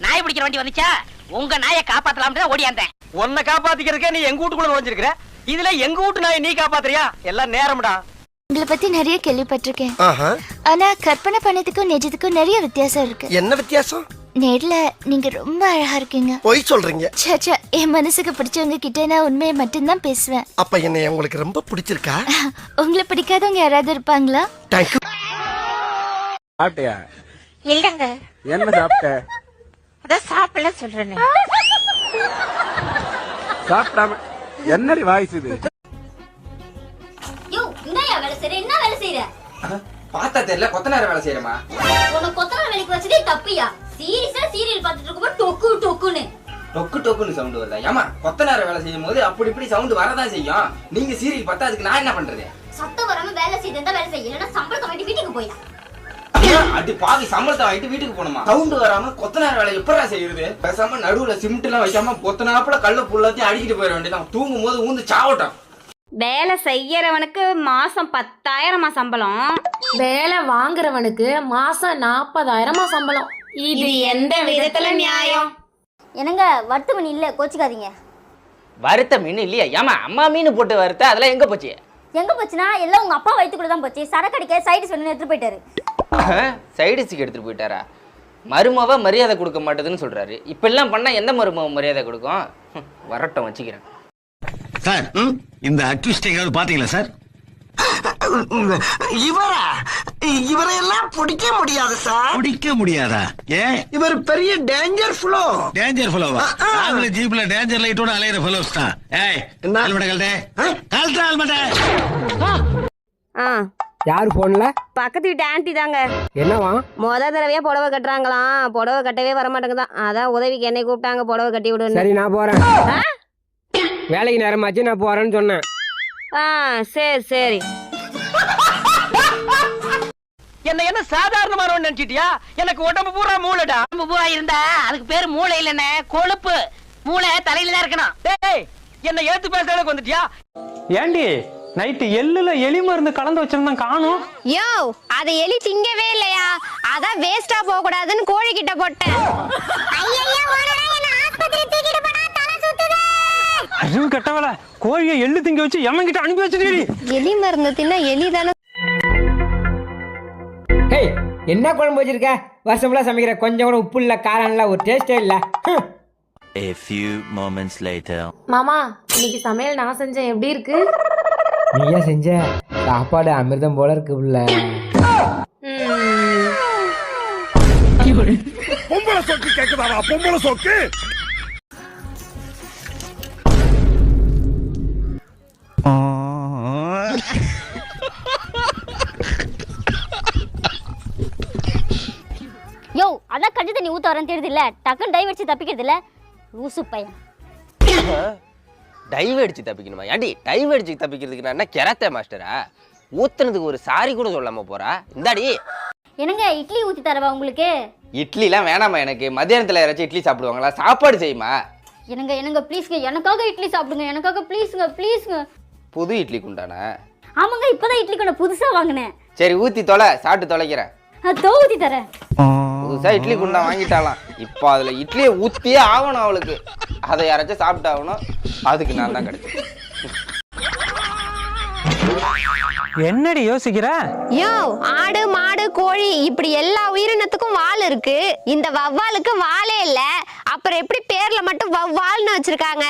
நாய் பிடிக்கிற வண்டி வந்துச்சா? உங்க நாயை காப்பாத்தலாம்னு தான் ஓடியாந்தேன் உன்னை காப்பாத்திக்கிறதுக்கே நீ எங்க வீட்டுக்குள்ள நுழைஞ்சிருக்கிற? இதுல எங்க வீட்டு நாயை நீ காப்பாத்துறியா? எல்லாம் நேரம்டா. உங்களை பத்தி நிறைய கேள்விப்பட்டிருக்கேன். ஆஹா. ஆனா கற்பனை பண்ணதுக்கும் நிஜத்துக்கும் நிறைய வித்தியாசம் இருக்கு. என்ன வித்தியாசம்? நேர்ல நீங்க ரொம்ப அழகா இருக்கீங்க. பொய் சொல்றீங்க. சச்சா என் மனசுக்கு பிடிச்சவங்க கிட்ட நான் உண்மையை மட்டும்தான் பேசுவேன். அப்ப என்னை உங்களுக்கு ரொம்ப பிடிச்சிருக்கா? உங்களை பிடிக்காதவங்க யாராவது இருப்பாங்களா? தேங்க்யூ சாப்பிட்டியா இல்லங்க. என்ன சாப்பிட்ட? சாப்பிடல சொல்றேனே. சாப்பிடாம என்னடி வாய்ஸ் இது? யோ வேலை செய்யற என்ன வேலை செய்யற பார்த்தா தெரியல கொத்த நேரம் வேலை செய்யறமா உனக்கு கொத்தனார் வேலைக்கு வச்சதே தப்பியா சீரியஸா சீரியல் பார்த்துட்டு இருக்கும்போது டொக்கு டொக்குன்னு. டொக்கு டொக்குன்னு சவுண்ட் வருதா? ஏமா கொத்த நேரம் வேலை செய்யும் போது அப்படி இப்படி சவுண்ட் வரதான் செய்யும். நீங்க சீரியல் பார்த்தா அதுக்கு நான் என்ன பண்றது? சத்தம் வராம வேலை செய்து வேலை செய்ய இல்லைன்னா சம்பளத்தை வாங்கிட்டு வீட்டுக்கு போயா அடி பாவி சம்பளத்தை வாங்கிட்டு வீட்டுக்கு போகணுமா? சவுண்ட் வராம கொத்த நேரம் வேலை எப்படா செய்யுது பேசாம நடுவுல சிமெண்ட் எல்லாம் வைக்காம கொத்தனாப்புல கல்ல புல்லாத்தையும் அடிக்கிட்டு போயிட வேண்டியதான் தூங்கும் போது ஊந்து சாவட்டும். வேலை செய்யறவனுக்கு மாசம் பத்தாயிரமா சம்பளம். வேலை வாங்குறவனுக்கு மாசம் நாற்பதாயிரமா சம்பளம். இது எந்த விதத்துல நியாயம்? என்னங்க வறுத்த மணி இல்ல கோச்சுக்காதீங்க. வறுத்த மீன் இல்லையா? ஏமா அம்மா மீன் போட்டு வறுத்த அதெல்லாம் எங்க போச்சு? எங்க போச்சுன்னா? எல்லாம் உங்க அப்பா வயித்துக்குள்ள தான் போச்சு. சரக்கு அடிக்க சைடு சொல்லி எடுத்துட்டு போயிட்டாரு. சைடிஸுக்கு எடுத்துட்டு போயிட்டாரா? மருமவ மரியாதை கொடுக்க மாட்டேதுன்னு சொல்றாரு. இப்பெல்லாம் பண்ணா எந்த மருமவ மரியாதை கொடுக்கும்? வரட்டும் வச்சுக்கிறேன். சார் இந்த அக்யூஸ்ட் எங்காவது பாத்தீங்களா சார்? இவரா? இவரையெல்லாம் பிடிக்க முடியாது சார். பிடிக்க முடியாதா? ஏன் இவர் பெரிய டேஞ்சர் ஃப்ளோ டேஞ்சர் ஃபெலோவா நாங்களும் ஜீப்ல டேஞ்சர் லைட்டோட அலையிற ஃபெலோஸ் தான். ஏய் என்ன? ஹெல்மெட் கழட்டு. கழட்டு ஹெல்மெட் ஆ. யாரு போன்ல? பக்கத்து வீட்டு ஆன்ட்டி தாங்க. என்னவா? முத தடவையா புடவை கட்டுறாங்களாம். புடவை கட்டவே வர மாட்டேங்குதான் அதான் உதவிக்கு என்னை கூப்பிட்டாங்க புடவை கட்டி விடுன்னு. சரி நான் போறேன். வேலைக்கு நேரமாச்சு நான் போறேன்னு சொன்னேன். ஆ சரி சரி. என்ன என்ன சாதாரணமானவன் நினைச்சிட்டியா? எனக்கு உடம்பு பூரா மூளைடா. உடம்பு பூரா இருந்தா அதுக்கு பேரு மூளை இல்லைண்ணே கொழுப்பு. மூளை தலையில தான் இருக்கணும். டேய் என்ன ஏத்து பேசுற அளவுக்கு வந்துட்டியா? ஏண்டி நைட்டு எள்ளுல எலி மருந்து கலந்து வச்சிருந்தா காணும். யோ அதை எலி திங்கவே இல்லையா? அதான் வேஸ்டா போக கூடாதுன்னு கோழி கிட்ட போட்டேன் அறிவு கட்டவல கோழியை எள்ளு திங்க வச்சு எம்மன் அனுப்பி வச்சிருக்கீ எலி மருந்து தின்னா எலி தானே என்ன குழம்பு வச்சிருக்க? வருஷம் ஃபுல்லா சமைக்கிற கொஞ்சம் கூட உப்பு இல்ல காரம் இல்ல ஒரு டேஸ்டே இல்ல. A few moments later. மாமா இன்னைக்கு சமையல் நான் செஞ்சேன். எப்படி இருக்கு? நீயா செஞ்ச? சாப்பாடு அமிர்தம் போல இருக்கு உள்ள. பொம்பளை சொக்கு கேக்குதாடா? பொம்பளை சொக்கு யோ அதான் கஞ்சி தண்ணி ஊத்த வரேன் தெரியுது இல்ல. டக்குன்னு டைவ் அடிச்சு தப்பிக்கிறது இல்ல. லூசு பையன். டைவ் அடிச்சு தப்பிக்கணுமா? ஏண்டி டைவ் அடிச்சு தப்பிக்கிறதுக்கு நான் என்ன கெராத்தே மாஸ்டரா ஊத்துனதுக்கு ஒரு சாரி கூட சொல்லாம போறா? இந்தாடி. என்னங்க இட்லி ஊத்தி தரவா உங்களுக்கு? இட்லிலாம் வேணாமா எனக்கு. மத்தியானத்துல யாராச்சும் இட்லி சாப்பிடுவாங்களா? சாப்பாடு செய்யுமா? என்னங்க என்னங்க ப்ளீஸ்ங்க எனக்காக இட்லி சாப்பிடுங்க. எனக்காக ப்ளீஸ்ங்க ப்ளீஸ்ங்க புது இட்லி குண்டானா? ஆமாங்க இப்பதான் இட்லி கொண்டு புதுசா வாங்கினேன். சரி ஊத்தி தொலை சாப்பிட்டு தொலைக்கிறேன். அதோ ஊத்தி தரேன். புதுசா இட்லி குண்டா வாங்கிட்டாலாம். இப்போ அதுல இட்லியை ஊத்தியே ஆகணும் அவளுக்கு. அதை யாராச்சும் சாப்பிட்டு ஆகணும். அதுக்கு நான் தான் கிடைச்சேன். என்னடி யோசிக்கிற? யோ ஆடு மாடு கோழி இப்படி எல்லா உயிரினத்துக்கும் வால் இருக்கு. இந்த வவ்வாலுக்கு வாலே இல்ல. அப்புறம் எப்படி பேர்ல மட்டும் வவ்வால்னு வச்சிருக்காங்க?